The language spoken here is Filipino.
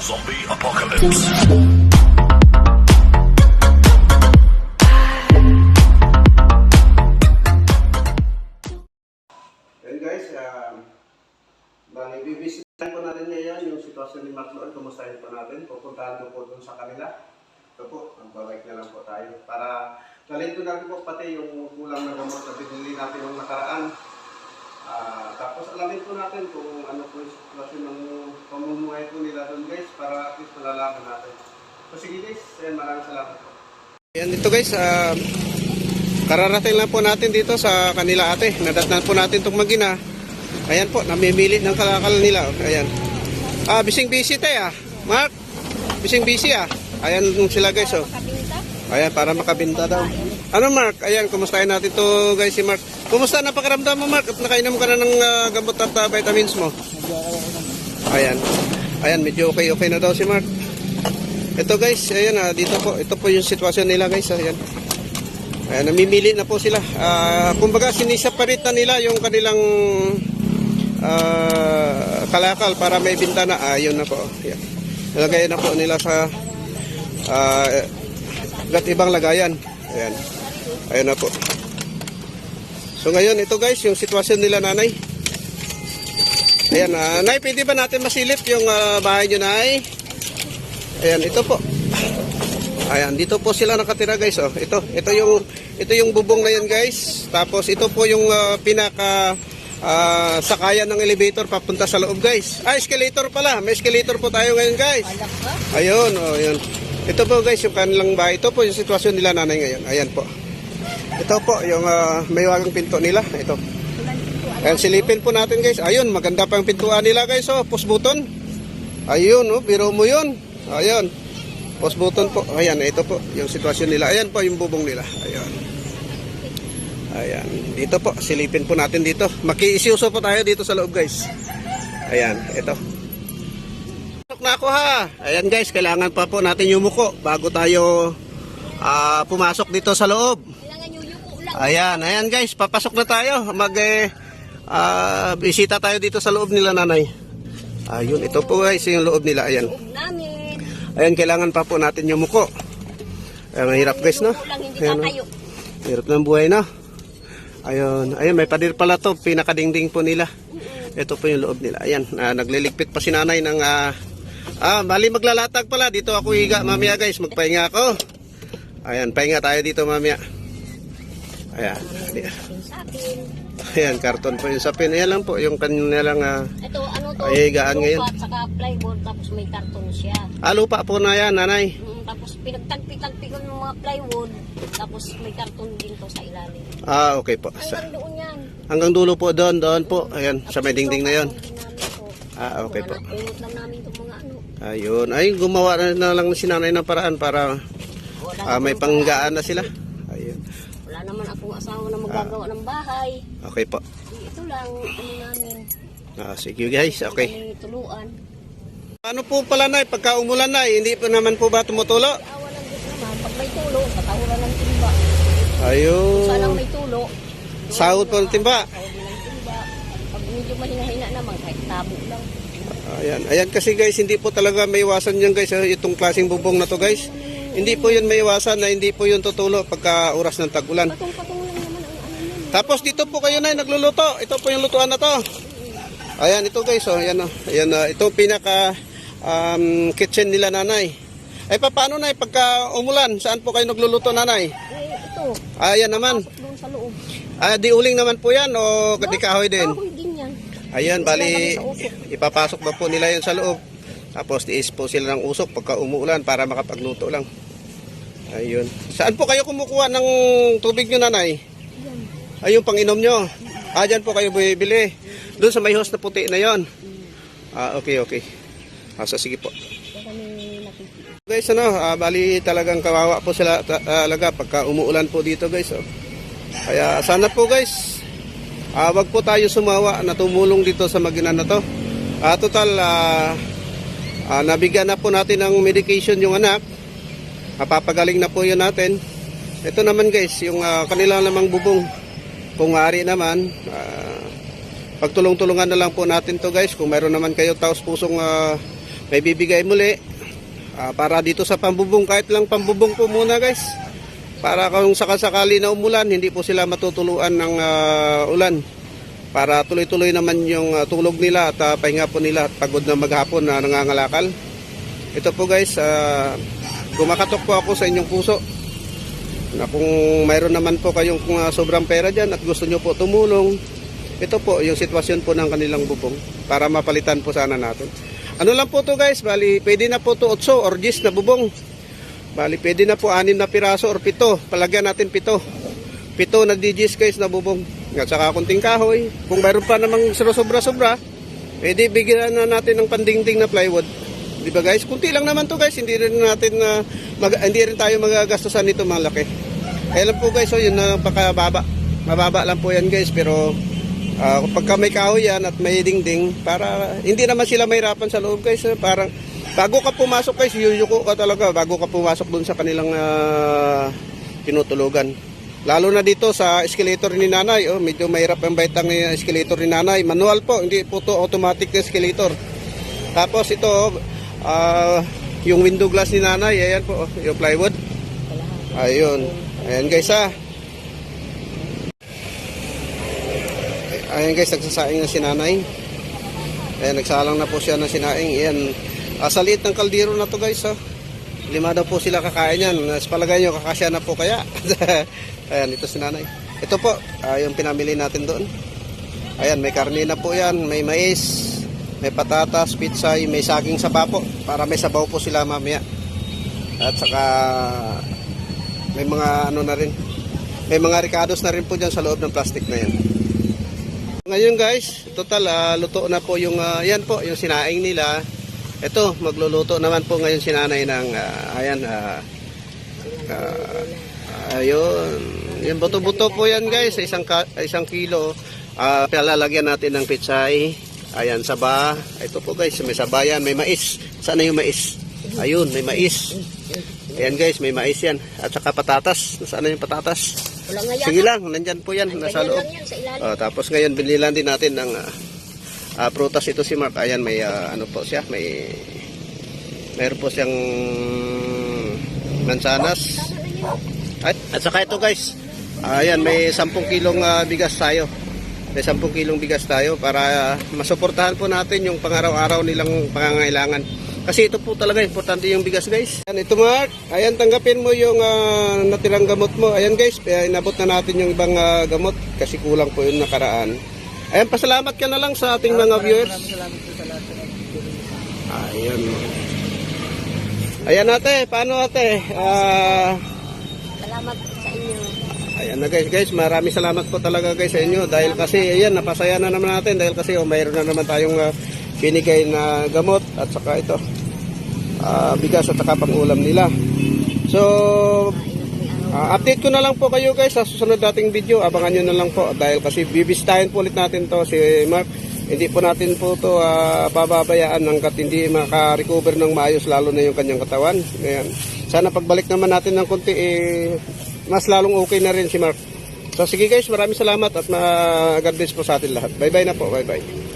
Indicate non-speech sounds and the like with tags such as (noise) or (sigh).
Zombie apocalypse. Ayun guys, um, bali bibisitahin po natin ngayon yung sitwasyon ni Loan. Kumustahin po natin. Pupuntahan ko po dun sa kanila. Ito po, magbabike na lang po tayo. Para dalhin ko natin po pati yung kulang na gamot na binili natin nung nakaraan. Ah, tapos alamin po natin kung ano po yung sitwasyon ng pamumuhay po nila doon guys para at least malalaman natin. So sige guys, ayan, maraming salamat po. Ayan dito guys, ah, Kararating lang po natin dito sa kanila ate. Nadatnan po natin itong magina. Ayan po, namimili ng kalakal nila. Ayan. Ah, bising busy tayo ah. Mark, bising busy ah. Ayan sila guys oh. Ayan, para makabinta daw. Ano Mark? Ayan, kumustahin natin to guys si Mark. Kumusta na pakiramdam mo Mark? At nakainom ka na ng ah, gamot at ah, vitamins mo? Ayan. Ayan, medyo okay okay na daw si Mark. Ito guys, ayan ah, dito po. Ito po yung sitwasyon nila guys. Ayan. Ayan, namimili na po sila. Ah, kumbaga, siniseparate na nila yung kanilang ah, kalakal para may bintana. Ayun na po. Ayan. Nalagay na po nila sa ah, iba't ibang lagayan. Ayan. Ayun na po. So ngayon, ito guys, yung sitwasyon nila nanay. Ayan, ah, Nay, pwede ba natin masilip yung ah, bahay nyo, Nay? Ayan, ito po. Ayan, dito po sila nakatira guys. Oh. Ito, ito yung ito yung bubong na yan guys. Tapos ito po yung ah, pinaka ah, sakayan ng elevator papunta sa loob guys. Ah, escalator pala. May escalator po tayo ngayon guys. Ayun, oh, ayun. Ito po guys yung kanilang bahay. Ito po yung sitwasyon nila nanay ngayon. Ayan po. Ito po yung ah, may wagang pinto nila. Ito. Ayan, silipin po natin guys. Ayun, maganda pa yung pintuan nila guys. Oh, push button. Ayun, oh, biro mo yun. Ayun. Post button po. Ayan, ito po yung sitwasyon nila. Ayan po yung bubong nila. Ayan. Ayan. Dito po, silipin po natin dito. Makiisiuso po tayo dito sa loob, guys. Ayan, ito. Pasok na ako ha. Ayan guys, kailangan pa po natin yumuko bago tayo ah, pumasok dito sa loob. Kailangan yung yuko lang. Ayan, ayan guys, papasok na tayo. Mag eh, ah, bisita tayo dito sa loob nila nanay. Ayun, ito po guys yung loob nila. Ayan. Ayan, kailangan pa po natin yung muko. Ayan, mahirap guys, no? Ayan, no? Hirap ng buhay, no? Ayun, ayun, may padir pala to, pinakadingding po nila. Ito po yung loob nila. Ayan, ah, nagliligpit pa si nanay ng, ah, ah, bali maglalatag pala. Dito ako higa, mamaya guys, magpahinga ako. Ayan, pahinga tayo dito mamaya. Ayan, ayan, karton po yung sapin. Ayan lang po, yung kanilang, ah, Ito, ano to? Ay, higaan lupa ngayon. at saka plywood, tapos may karton siya. ah, lupa po na yan, nanay. Mm, tapos pinagtagpi-tagpi ko ng mga plywood, tapos may karton din to sa ilalim. Ah, okay po. Sa, Hanggang doon yan. hanggang dulo po doon, doon po. Ayan, sa may dingding na yon. Ah, okay po. Napulot lang namin itong mga ano. Ayun. Ay, gumawa na, na lang si nanay ng paraan para Wala, ah, may panggaan na sila. Ayun. wala naman akong asawa na magagawa ng bahay. Okay po. Ito lang, ano namin. Ah, sige guys, okay. Tuluan. Ano po pala na, pagka umulan na, hindi po naman po ba tumutulo? Awa ng Diyos naman, pag may tulo, katahulan ng timba. Ayun. Sanang may tulo. Sahod po ng timba. Sahod ng timba. Pag medyo mahina-hina naman, kahit tabo lang. Ayan. Ayan kasi guys, hindi po talaga may iwasan yan guys, ah, itong klaseng bubong na to guys. Hindi po yun may iwasan na hindi po yun tutulo pagka oras ng tag-ulan. Patong-patong lang naman ang ano yun. Tapos dito po kayo na nagluluto. Ito po yung lutuan na to. Ayan, ito guys, oh, ayan, oh. ayan, oh. ito pinaka um, kitchen nila nanay. Ay, pa, paano na pagka umulan? Saan po kayo nagluluto nanay? Eh, ito, Ayan naman. pasok doon sa loob. Ah, di uling naman po yan o di kahoy din? Kahoy din yan. Ayan, bali, ipapasok na po nila yan sa loob. Tapos po sila ng usok pagka umuulan para makapagluto lang. Ayun. Saan po kayo kumukuha ng tubig nyo nanay? Ay, yung panginom nyo. Ah, dyan po kayo bibili. Doon sa may hose na puti na yon. Ah, okay, okay. Ah, so, sige po. Guys, ano, ah, bali talagang kawawa po sila ta- talaga pagka umuulan po dito guys. Oh. Kaya sana po guys, ah, wag po tayo sumawa na tumulong dito sa maginan na to. Ah, total, ah, ah, nabigyan na po natin ng medication yung anak. Mapapagaling na po yun natin. Ito naman guys, yung ah, kanila namang bubong. Kung maaari naman, ah, pagtulong-tulungan na lang po natin to guys. Kung meron naman kayo taos pusong ah, may bibigay muli ah, para dito sa pambubong kahit lang pambubong po muna guys para kung sakasakali na umulan hindi po sila matutuluan ng ah, ulan para tuloy-tuloy naman yung ah, tulog nila at ah, pahinga po nila at pagod na maghapon na nangangalakal ito po guys kumakatok po ako sa inyong puso na kung mayroon naman po kayong uh, sobrang pera dyan at gusto nyo po tumulong, ito po yung sitwasyon po ng kanilang bubong para mapalitan po sana natin. Ano lang po to guys, bali pwede na po to 8 or 10 na bubong. Bali pwede na po 6 na piraso or 7, palagyan natin 7. 7 na digits guys na bubong. At saka kunting kahoy, kung mayroon pa namang sobra-sobra, pwede bigyan na natin ng pandingding na plywood. Di ba guys? Kunti lang naman to guys. Hindi rin natin na mag, hindi rin tayo magagastusan nito malaki. Kaya lang po guys, so yun na pakababa. Mababa lang po yan guys, pero uh, pagka may kahoy yan at may dingding, para hindi naman sila mahirapan sa loob guys. eh. Parang bago ka pumasok guys, yuyuko ka talaga bago ka pumasok dun sa kanilang ah, tinutulugan. Lalo na dito sa escalator ni nanay, oh, medyo mahirap ang baitang uh, escalator ni nanay. Manual po, hindi po to automatic na escalator. Tapos ito, ah, yung window glass ni nanay, ayan po, oh, yung plywood. Ayun. Ayan guys ha. Ayan guys, nagsasaing na si nanay. Ayan, nagsalang na po siya ng sinaing. Ayan, ah, sa liit ng kaldero na to guys ha. Lima daw po sila kakain yan. Sa palagay nyo, kakasya na po kaya. (laughs) Ayan, ito si nanay. Ito po, ah, yung pinamili natin doon. Ayan, may karne na po yan, may mais, may patatas, pitsay, may saging saba po. Para may sabaw po sila mamaya. At saka may mga ano na rin. May mga ricados na rin po dyan sa loob ng plastic na yan. Ngayon guys, total ah, luto na po yung ah, yan po, yung sinaing nila. Ito, magluluto naman po ngayon si nanay ng ah, ayan ah, ah, ayun. Yung buto-buto po yan guys, sa isang ka- isang kilo. Ah, lalagyan natin ng pitsay. Ayan, saba. Ito po guys, may sabayan, may mais. Sana yung mais? Ayun, may mais. Ayan guys, may mais yan. At saka patatas. Nasaan na yung patatas? Yan. Sige lang, nandyan po yan, nasa loob. yan. Oh, tapos ngayon binilan din natin ng ah, ah, prutas ito si Mark. Ayan may ah, ano po siya, may mayroon po siyang mansanas. At, at saka ito guys. Ayan may 10 kilong ah, bigas tayo. May 10 kilong bigas tayo para ah, masuportahan po natin yung pangaraw-araw nilang pangangailangan. Kasi ito po talaga importante yung bigas guys. Ayan, ito Mark. Ayan tanggapin mo yung ah, natirang gamot mo. Ayan guys, eh, inabot na natin yung ibang ah, gamot kasi kulang po yung nakaraan. Ayan, pasalamat ka na lang sa ating mga viewers. Ayan. Ayan ate, paano ate? Ah, inyo. Ayan na guys, guys, maraming salamat po talaga guys sa inyo dahil kasi ayan, napasaya na naman natin dahil kasi oh, mayroon na naman tayong ah, binigay na gamot at saka ito ah, bigas at saka pang-ulam nila. So, ah, update ko na lang po kayo guys sa susunod dating video. Abangan nyo na lang po dahil kasi bibisitahin po ulit natin to si Mark. Hindi po natin po to ah, pababayaan hanggat hindi maka-recover ng maayos lalo na yung kanyang katawan. Ayan. Sana pagbalik naman natin ng konti eh, mas lalong okay na rin si Mark. So sige guys, maraming salamat at ma God bless po sa atin lahat. Bye bye na po. Bye bye.